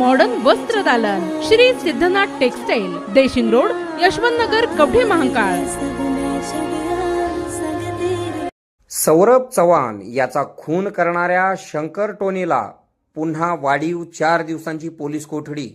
Modern वस्त्र दालन. Shri Siddhanath textile Deshing road Yashwant Nagar Kavathe Mahankal. Saurabh Chavan याचा खून करणाऱ्या शंकर टोनीला पुन्हा वाढीव चार दिवसांची पोलीस कोठडी.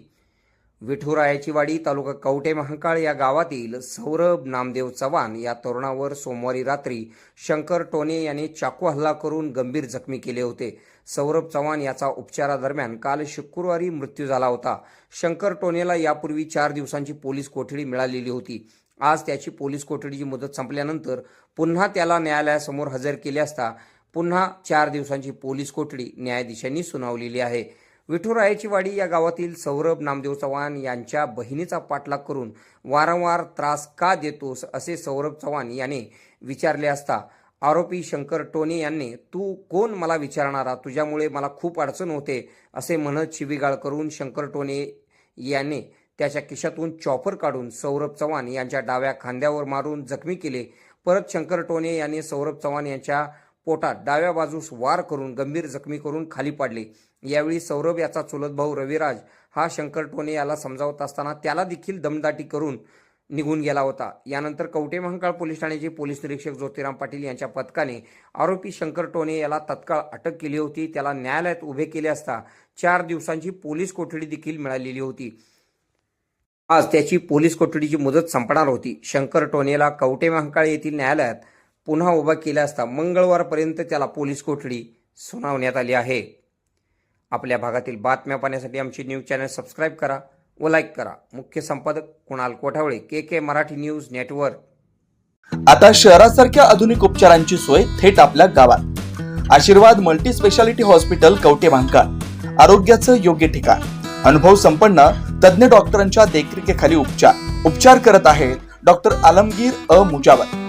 विठुरायाची वाडी तालुका कवटे महाकाळ या गावातील सौरभ नामदेव चव्हाण या तरुणावर सोमवारी रात्री शंकर टोने यांनी चाकू हल्ला करून गंभीर जखमी केले होते. सौरभ चव्हाण याचा उपचारादरम्यान काल शुक्रवारी मृत्यू झाला होता. शंकर टोनेला यापूर्वी चार दिवसांची पोलीस कोठडी मिळालेली होती. आज त्याची पोलीस कोठडीची मुदत संपल्यानंतर पुन्हा त्याला न्यायालयासमोर हजर केले असता पुन्हा चार दिवसांची पोलीस कोठडी न्यायाधीशांनी सुनावलेली आहे. विठुरायाची वाडी या गावातील सौरभ नामदेव चव्हाण यांच्या बहिणीचा पाठलाग करून वारंवार त्रास का देतोस असे सौरभ चव्हाण याने विचारले असता आरोपी शंकर टोने यांनी तू कोण मला विचारणारा? तुझ्यामुळे मला खूप अडचण होते असे म्हणत शिवीगाळ करून शंकर टोने याने त्याच्या खिशातून चॉपर काढून सौरभ चव्हाण यांच्या डाव्या खांद्यावर मारून जखमी केले. परत शंकर टोने यांनी सौरभ चव्हाण यांच्या पोटात डाव्या बाजूस वार करून गंभीर जखमी करून खाली पाडले. यावेळी सौरभ याचा चुलत भाऊ रविराज हा शंकर टोने याला समजावत असताना त्याला देखील दमदाटी करून निघून गेला होता. यानंतर कवटे महांकाळ पोलीस ठाण्याचे पोलीस निरीक्षक ज्योतिराम पाटील यांच्या पथकाने आरोपी शंकर टोने याला तत्काळ अटक केली होती. त्याला न्यायालयात उभे केले असता चार दिवसांची पोलीस कोठडी देखील मिळालेली होती. आज त्याची पोलीस कोठडीची मुदत संपणार होती. शंकर टोनेला कवटे महांकाळ येथील न्यायालयात पुन्हा उभा केला असता मंगळवारपर्यंत त्याला पोलीस कोठडी सुनावण्यात आली आहे. आपल्या भागातील बातम्या पाहण्यासाठी आमची न्यूज चॅनल सबस्क्राईब करा व लाईक करा. मुख्य संपादक Kunal Kothawale K K Marathi news network. आता शहरासारख्या आधुनिक उपचारांची सोय थेट आपल्या गावात. Ashirwad multi speciality hospital Kavathe Mahankal आरोग्याचं योग्य ठिकाण. अनुभव संपन्न तज्ज्ञ डॉक्टरांच्या देखरेखीखाली उपचार. उपचार करत आहेत doctor Alamgir A Mujawar.